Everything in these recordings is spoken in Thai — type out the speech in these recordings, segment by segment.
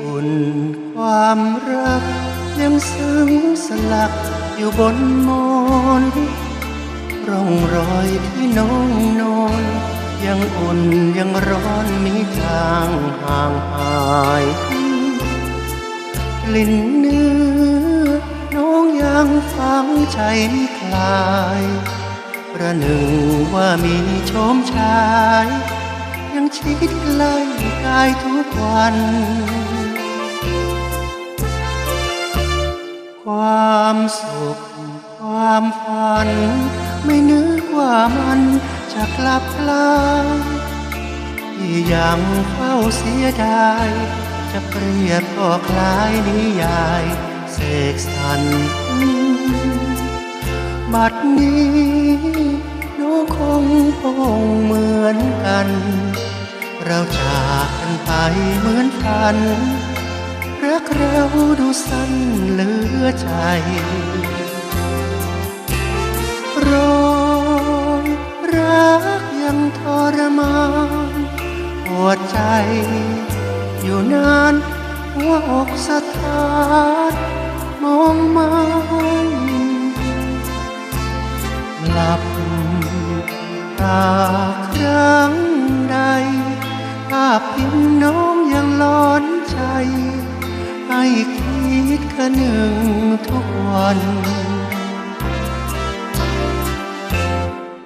อุ่นความรัก ยังซึ้งสลักอยู่บนมอนร่องรอยที่น้องนอนยังอุ่นยังร้อนมีทางห่างหายกลิ่นเนื้อน้องยังฟังใจไม่คลาย ประหนึ่งว่ามีโชมชาย ยังชิดใกล้กายทุกวัน ความสุข ความฝัน ไม่นึกว่ามันจะกลับกลายที่ยังเฝ้าเสียดาย จะเปรียบก็คล้ายนิยายเสกสรรบัดนี้ เหมือนฝันรักเราดูสั้นเหลือใจรอยรักยังทรมานปวดใจ อยู่นานหัวอกสะท้านมองมันหลับตาครั้งใดภาพพิมพ์น้อ คิดคะหนึ่งทุกวัน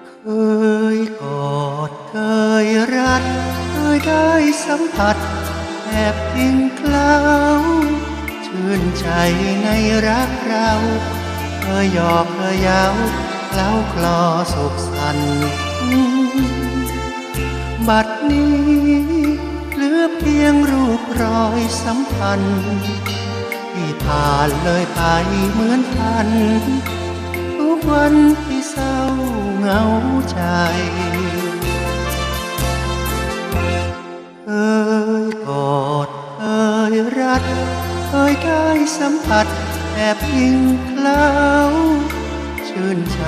เคยกอดเคยรัด เคยได้สัมผัสแอบพิงเคล้าชื่นใจในรักเราเคยหยอกเคยเย้าเล้าคลอสุขสันต์บัดนี้เหลือเพียงรูปรอยสัมพันธ์ ที่ผ่านเลยไปเหมือนพัน ทุกวันที่เศร้าเหงาใจเคยกอดเคยรัดเคยได้สัมผัสแอบพิงเคล้าชื่นใจ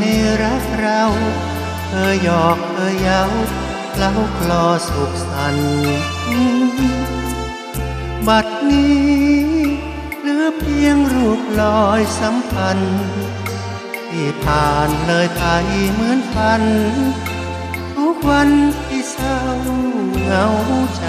ในรักเราเคยหยอกเคยเย้าเล้าคลอสุขสันต์ บัดนี้เหลือเพียงรูปลอยสัมพันธ์ ที่ผ่านเลยไปเหมือนฝัน ทุกวันที่เศร้าเหงาใจ